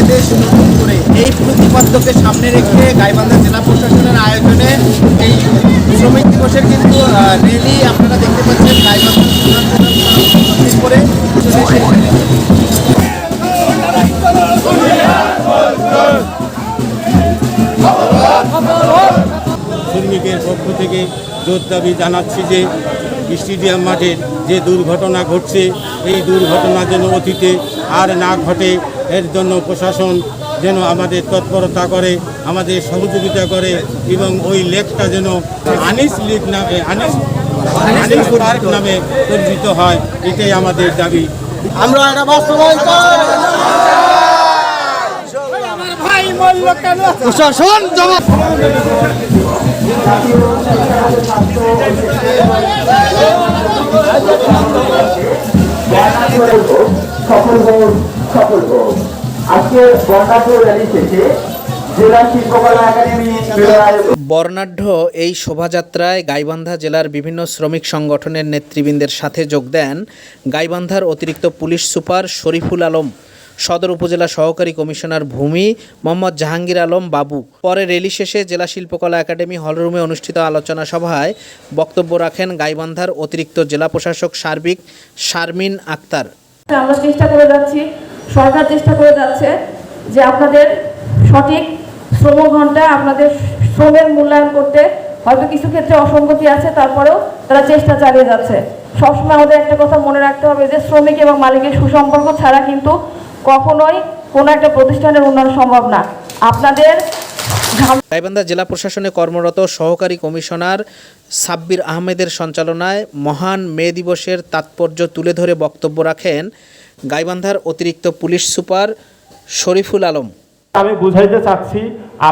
এদেশ নতুন করে। এই প্রতিপাদ্যকে সামনে রেখে গাইবান্ধা জেলা প্রশাসনের আয়োজনে এই শ্রমিক দিবসের কিন্তু রেলি আপনারা দেখতে পাচ্ছেন, গাইবান্ধা করে শ্রমিকের পক্ষ থেকে জোর দাবি জানাচ্ছি যে স্টেডিয়াম মাঠের যে দুর্ঘটনা ঘটছে, এই দুর্ঘটনা যেন অতীতে আর না ঘটে এর জন্য প্রশাসন যেন আমাদের তৎপরতা করে আমাদের সহযোগিতা করে এবং ওই লেকটা যেন আনিস লেক নামে আনিস আনিস পার্ক নামে পরিচিত হয় এটাই আমাদের দাবি আমরা এটা বাস্তবায়ন। প্রশাসন জবাব সফল আজকে বর্ণাঢ্য র্যালি শেষে জেলা শিল্পকলা একাডেমি বর্ণাঢ্য এই শোভাযাত্রায় গাইবান্ধা জেলার বিভিন্ন শ্রমিক সংগঠনের নেতৃবৃন্দের সাথে যোগ দেন গাইবান্ধার অতিরিক্ত পুলিশ সুপার শরীফুল আলম সদর উপজেলা সহকারী কমিশনার ভূমি মোহাম্মদ জাহাঙ্গীর আলম বাবু। পরে রেলি শেষে জেলা শিল্পকলা একাডেমি হলরুমে অনুষ্ঠিত আলোচনা সভায় বক্তব্য রাখেন গাইবান্ধার অতিরিক্ত জেলা প্রশাসক সার্বিক শারমিন আক্তার। আমরা চেষ্টা করে যাচ্ছি। সরকার চেষ্টা করে যাচ্ছে যে আপনাদের সঠিক শ্রম ঘণ্টা আপনাদের শ্রমের মূল্যায়ন করতে। হয়তো কিছু ক্ষেত্রে অসঙ্গতি আছে, তারপরেও তারা চেষ্টা চালিয়ে যাচ্ছে। সবসময় আমাদের একটা কথা মনে রাখতে হবে যে, শ্রমিক এবং মালিকের সুসম্পর্ক ছাড়া কিন্তু কখনোই কোনো একটা প্রতিষ্ঠানের উন্নয়ন সম্ভব না। আপনাদের গাইবান্ধা জেলা প্রশাসনে কর্মরত সহকারী কমিশনার সাব্বির আহমেদের সঞ্চালনায় মহান মে দিবসের তাৎপর্য তুলে ধরে বক্তব্য রাখেন গাইবান্ধার অতিরিক্ত পুলিশ সুপার শরীফুল আলম। আমি বুঝাইতে চাচ্ছি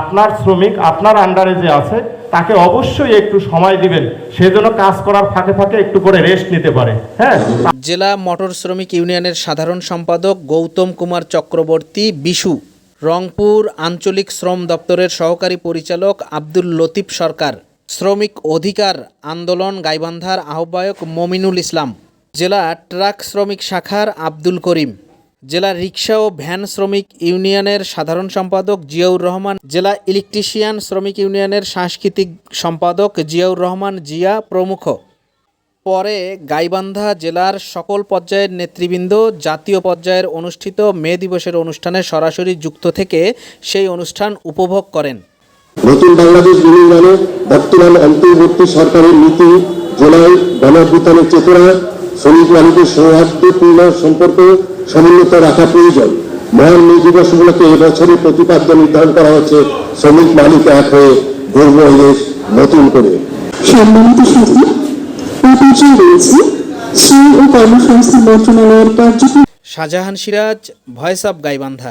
আপনার শ্রমিক আপনার আন্ডারে যে আছে তাকে অবশ্যই একটু সময় দিবেন। সে যেন কাজ করার ফাঁকে ফাঁকে একটু করে রেস্ট নিতে পারে। হ্যাঁ? জেলা মোটর শ্রমিক ইউনিয়নের সাধারণ সম্পাদক গৌতম কুমার চক্রবর্তী বিশু রংপুর আঞ্চলিক শ্রম দপ্তরের সহকারী পরিচালক আব্দুল লতিফ সরকার শ্রমিক অধিকার আন্দোলন গাইবান্ধার আহ্বায়ক মমিনুল ইসলাম। জেলা ট্রাক শ্রমিক শাখার আব্দুল করিম, জেলা রিক্সা ও ভ্যান শ্রমিক ইউনিয়নের সাধারণ সম্পাদক জিয়াউর রহমান, জেলা ইলেকট্রিশিয়ান শ্রমিক ইউনিয়নের সাংস্কৃতিক সম্পাদক জিয়াউর রহমান জিয়া প্রমুখ। পরে গাইবান্ধা জেলার সকল পর্যায়ের নেতৃবৃন্দ জাতীয় পর্যায়ের অনুষ্ঠিত মে দিবসের অনুষ্ঠানে সরাসরি যুক্ত থেকে সেই অনুষ্ঠান উপভোগ করেন। নতুন বাংলাদেশ বর্তমান অন্তর্বর্তী সরকারের নীতি জেলায় গণঅভ্যুত্থানের চেতনা শ্রমিক মালিকের সৌহার্দ্যপূর্ণ সম্পর্ক সমুন্নত রাখা প্রয়োজন। মহান মে দিবস উপলক্ষে এবছরের প্রতিপাদ্য নির্ধারণ করা হচ্ছে শ্রমিক মালিক এক হয়ে গর্ব দেশ নতুন করে। সম্মানিত সাথী রয়েছে। শ্রম ও কর্মসংস্থান মন্ত্রণালয়ের কার্যক্রম শাহজাহান সিরাজ ভয়েস অব গাইবান্ধা।